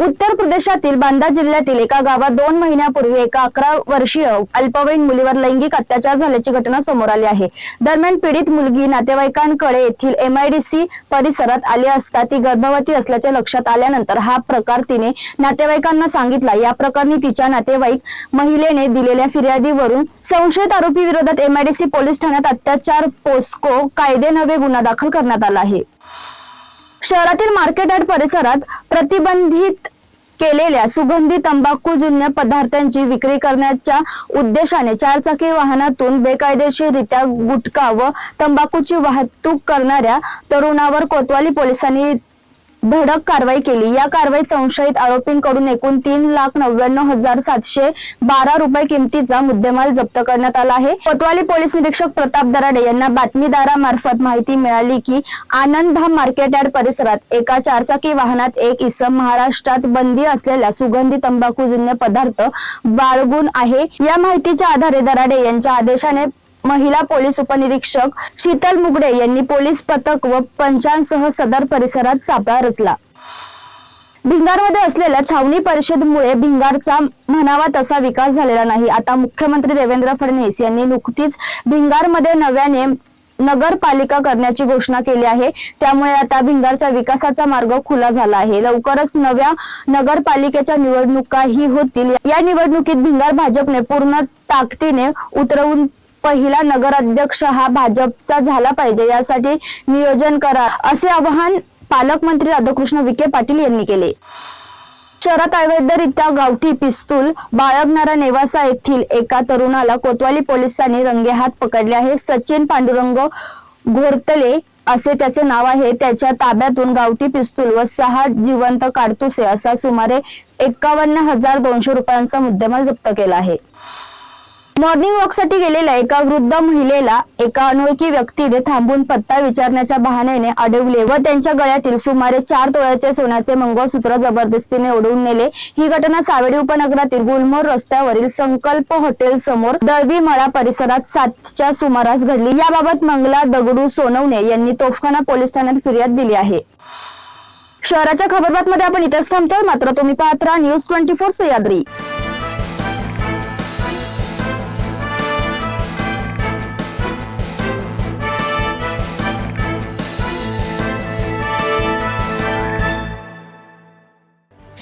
उत्तर प्रदेशातील बांदा जिल्ह्यातील एका गावात दोन महिन्यापूर्वी एका अकरा वर्षीय अल्पवयीन मुलीवर लैंगिक अत्याचार झाल्याची घटना समोर आली आहे. दरम्यान पीडित मुलगी नातेवाईकांकडे येथील एमआयडीसी परिसरात आली असता ती गर्भवती असल्याचे लक्षात आल्यानंतर हा प्रकार तिने नातेवाईकांना सांगितला. या प्रकरणी तिच्या नातेवाईक महिलेने दिलेल्या फिर्यादीवरून संशयित आरोपी विरोधात एमआयडीसी पोलीस ठाण्यात अत्याचार पोस्को कायदे नवे गुन्हा दाखल करण्यात आला आहे. शहरातील मार्केटयार्ड परिसरात प्रतिबंधित केलेल्या सुगंधी तंबाखूजन्य पदार्थांची विक्री करण्याच्या उद्देशाने चारचाकी वाहनातून बेकायदेशीररित्या गुटखा व तंबाखूची वाहतूक करणाऱ्या तरुणावर कोतवाली पोलिसांनी धडक कारवाई केली. या कारवाईत संशयित आरोपींकडून एकूण तीन लाख नव्याण्णव हजार सातशे बारा रुपये किमतीचा मुद्देमाल जप्त करण्यात आला आहे. कोतवाली पोलीस निरीक्षक प्रताप दराडे यांना बातमीदारामार्फत माहिती मिळाली की आनंद धाम मार्केट यार्ड परिसरात एका चारचाकी वाहनात एक इसम महाराष्ट्रात बंदी असलेल्या सुगंधी तंबाखूजन्य पदार्थ बाळगून आहे. या माहितीच्या आधारे दराडे यांच्या आदेशाने महिला पोलीस उपनिरीक्षक शीतल मुगडे यांनी पोलीस पथक व पंचांसह सदर परिसरात सापळा रचला. भिंगारमध्ये असलेल्या छावणी परिषदमुळे भिंगारचा म्हणावा तसा विकास झालेला नाही. आता मुख्यमंत्री देवेंद्र फडणवीस यांनी नुकतीच भिंगारमध्ये नव्याने नगरपालिका करण्याची घोषणा केली आहे. त्यामुळे आता भिंगारच्या विकासाचा मार्ग खुला झाला आहे. लवकरच नव्या नगरपालिकेच्या निवडणुकाही होतील. या निवडणुकीत भिंगार भाजपने पूर्ण ताकदीने उतरवून पहिला नगराध्यक्ष हा भाजपचा झाला पाहिजे यासाठी नियोजन करा असे आवाहन पालकमंत्री राधाकृष्ण विखे पाटील यांनी केले. शहरात अवैधरित्या गावठी पिस्तूल बाळगणारा नेवासा येथील एका तरुणाला कोतवाली पोलिसांनी रंगेहात पकडले आहे. सचिन पांडुरंग घोरतले असे त्याचे नाव आहे. त्याच्या ताब्यातून गावठी पिस्तूल व सहा जिवंत काडतुसे असा सुमारे एकावन्न हजार दोनशे रुपयांचा मुद्देमाल जप्त केला आहे. मॉर्निंग वॉकसाठी गेलेल्या एका वृद्ध महिलेला एका अनोळखी व्यक्तीने थांबून पत्ता विचारण्याच्या बहाण्याने अडवले व त्यांच्या गळ्यातील सुमारे चार तोळ्याचे सोन्याचे मंगळसूत्र जबरदस्तीने ओढवून नेले. ही घटना सावेडी उपनगरातील गुलमोर रस्त्यावरील संकल्प हॉटेल समोर दळवी मळा परिसरात सातच्या सुमारास घडली. याबाबत मंगला दगडू सोनवणे यांनी तोफखाना पोलीस ठाण्यात फिर्याद दिली आहे. शहराच्या खबरबातमध्ये आपण इथेच थांबतोय. मात्र तुम्ही पाहत राहा न्यूज ट्वेंटी फोर सह्याद्री